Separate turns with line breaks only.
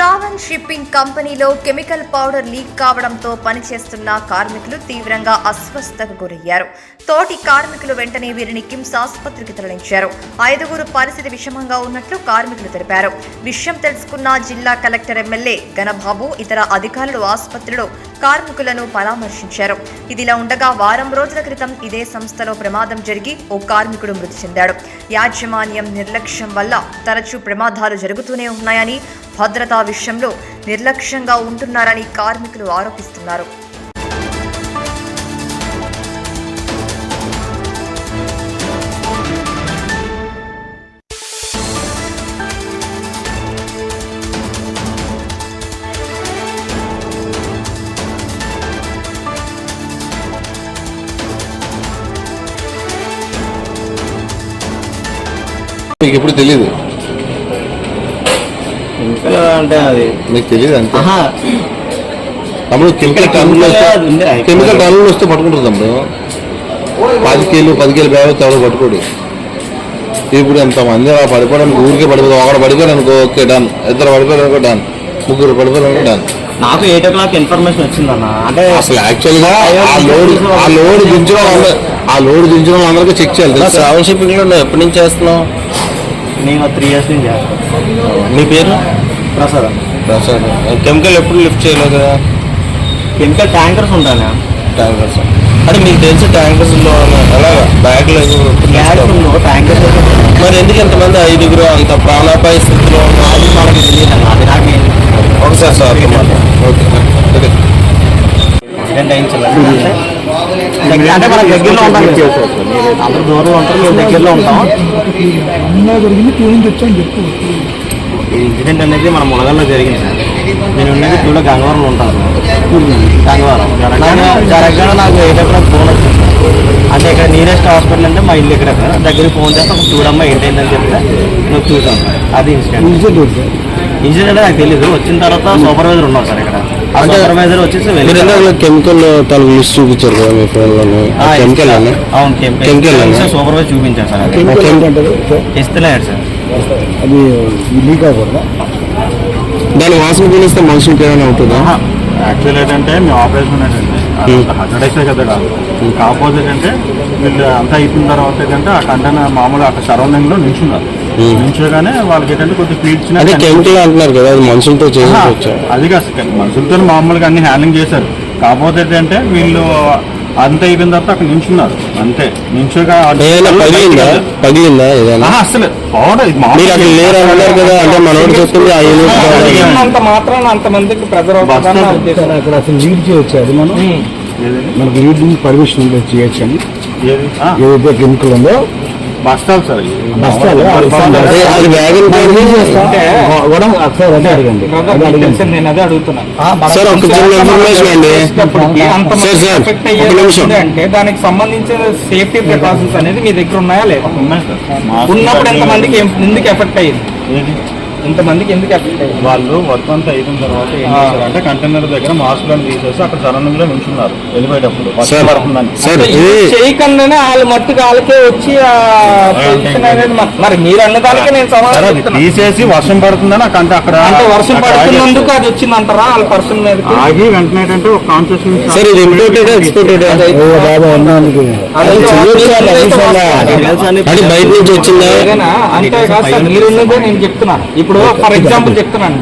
ట్రావెన్ shipping కంపెనీలో chemical powder leak కావడంతో పనిచేస్తున్న కార్మికులు తీవ్రంగా అస్వస్థతకు గురయ్యారు. తోటి కార్మికులు వెంటనే వీరిని కిమ్స్ ఆసుపత్రికి తరలించారు. ఐదుగురు పరిస్థితి విషమంగా ఉన్నట్లు కార్మికులు తెలిపారు. విషయం తెలుసుకున్న జిల్లా కలెక్టర్ ఎమ్మెల్యే గణబాబు ఇతర అధికారులు ఆసుపత్రిలో కార్మికులను పరామర్శించారు. ఇదిలా ఉండగా వారం రోజుల క్రితం ఇదే సంస్థలో ప్రమాదం జరిగి ఓ కార్మికుడు మృతి చెందాడు. యాజమాన్యం నిర్లక్ష్యం వల్ల తరచూ ప్రమాదాలు జరుగుతూనే ఉన్నాయని భద్రతా విషయంలో నిర్లక్ష్యంగా ఉంటున్నారని కార్మికులు ఆరోపిస్తున్నారు.
మీకు ఎప్పుడు తెలియదు
కెమికల్ అంటే అది.
మీకు తెలియదు అంతే.
ఆహా.
తమ్ముడు కెమికల్ టన్నులు వస్తే. కెమికల్ టన్నులు వస్తే పట్టుకుంటుంది తమ్ముడు. పది కేలు పది కేలు బ్యాగ్ వస్తే ఎవరు పట్టుకోడు. ఇప్పుడు ఎంతమంది అలా పడిపోవడానికి ఊరికే పడిపోతాం ఒకడు పడిపోయారు అనుకో ఓకే డన్. ఇద్దరు పడిపోయారు అనుకో డన్. ముగ్గురు పడిపోయారు అనుకో డన్.
నాకు ఎయిట్ ఓ క్లాక్ ఇన్ఫర్మేషన్ వచ్చిందన్న. అంటే
అసలు యాక్చువల్గా ఆ లోడ్ ఆ లోడ్ దించడం ఆ లోడ్ దించడం అందరికీ చెక్ చేయాలి తెలుసా?
ట్రావెల్ షిప్పింగ్లో నువ్వు ఎప్పటి నుంచి చేస్తున్నావు?
నేను త్రీ ఇయర్స్ నుంచి చేస్తాను
నీ పేరు?
ప్రసాద్.
ప్రసాద్. కెమికల్ ఎప్పుడు లిఫ్ట్ చేయలేదు కదా?
కెమికల్ ట్యాంకర్స్ ఉంటాను
ట్యాంకర్స్. అంటే మీకు తెలిసి ట్యాంకర్స్లో ఎలాగా బ్యాగ్లో
గ్యాస్ ట్యాంకర్స్.
మరి ఎందుకు ఎంతమంది ఐదుగురు అంత ప్రాణాపాయ స్థితిలో ఉన్నారు?
అది మనకి తెలియదు అన్న అది నాకు
ఒకసారి సార్ ఓకే ఓకే
యాక్సిడెంట్ అయింది అంటే మన దగ్గరలో కదా. అందరూ దూరంలో ఉంటారు మేము దగ్గరలో ఉంటాం.
జరిగింది వచ్చాను చెప్పు.
ఈ ఇన్సిడెంట్ అనేది మన మునగల్లో జరిగింది సార్. నేను ఉన్నది ఇప్పుడు గంగవరంలో ఉంటాను గంగవరం. జరగగానే జరగగానే నాకు ఏదైనా ఫోన్ వచ్చింది అంటే ఇక్కడ నియరెస్ట్ హాస్పిటల్ అంటే మా ఇల్లు ఇక్కడ దగ్గరికి ఫోన్ చేస్తే ఒక చూడమ్మా ఏంటైందని చెప్తే నువ్వు చూసాం అది ఇన్సిడెంట్.
ఇన్సిడెంట్
నాకు తెలియదు వచ్చిన తర్వాత సూపర్వైజర్ ఉన్నాం సార్ ఇక్కడ.
అంటే కెమికల్ తాలూకు లిస్ట్ చూపించారు కదా మీ ఫోన్లో కెమికల్ అని
అవును కెమికల్
అన్నా?
సూపర్వైజర్ చూపించారు సార్ ఇస్తలేడు సార్?
అది లీక్ అవ్వకూడదా?
దాని వాసన పీలిస్తే మనుషులకి ఏమైనా ఉంటుందా
యాక్చువల్ ఏంటంటే మీ ఆపరేషన్ ఏంటంటే హండ్రెడ్ అయితే కదా కాదు. కాకపోతే ఏంటంటే వీళ్ళు అంతా అయిపోయిన తర్వాత ఏంటంటే ఆ కంటైనర్ మామూలుగా అక్కడ సరౌండింగ్లో నిల్చున్నారు. నిల్చోగానే వాళ్ళకి ఏంటంటే కొద్దిగా పీల్చిన
అదే కెమికల్ అంటున్నారు కదా అది మనుషులతో చేసి
అది కాదు మనుషులతో మామూలుగా అన్ని హ్యాండ్లింగ్ చేశారు. కాకపోతే ఏంటంటే వీళ్ళు అంత అయిపోయిన తర్వాత అక్కడ నిల్చున్నారు అంతే.
ఏదైనా పగిలిందా? ఏదైనా?
అసలు పౌడర్ ఇది మామూలు-
కదా. అంటే మనోడు చెప్తుంది ఆ యూనిట్.
అంత మాత్రాన అంతమందికి ప్రెజర్
అక్కడ అసలు లీడ్ చేయొచ్చు అది మనం?
ఏది?
మనకి లీడ్ పర్మిషన్ చేయొచ్చు? అని ఏదైతే కెమికల్ ఉందో?
బస్తాలు సార్.
బస్తాలు
నేను అదే అంటే దానికి సంబంధించిన సేఫ్టీ ప్రికాషన్స్ అనేది మీ దగ్గర ఉన్నాయా లేదా? ఉన్నప్పుడు ఎంతమందికి ఎందుకు ఎఫెక్ట్ అయ్యింది? ఇంతమందికి ఎందుకు ఎఫెక్ట్ అయ్యింది
వాళ్ళు వర్క్ అంతా అయిపోయిన తర్వాత ఏం చేశారంటే కంటైనర్ దగ్గర మాస్కులను తీసేసి అక్కడ సరౌండింగ్లో నుంచున్నారు వెళ్ళిపోయేటప్పుడు.
చేయకుండానే వాళ్ళ మట్టుకు వాళ్ళకే వచ్చి మరి మీరు అన్నదానికే నేను సమాధానం.
తీసేసి వర్షం పడుతుందని అక్కడ అంటే అక్కడ
అంటే వర్షం పడుతున్నందుకు అది వచ్చింది అంటారా వాళ్ళ పర్సన్ మీదకి?
ఆగి వెంటనే ఏంటంటే ఒక కాన్షియస్
సార్ ఇది ఇంపోర్టెడ్ ఎక్స్పోర్టెడ్
ఓ బాబా అన్నానికి.
అదైతే
అది బయట నుంచి వచ్చిందా?
ఏదైనా అంతే కాదు సార్ మీరు ఉన్నదే నేను చెప్తున్నా. ఇప్పుడు ఫర్ ఎగ్జాంపుల్ చెప్తున్నాను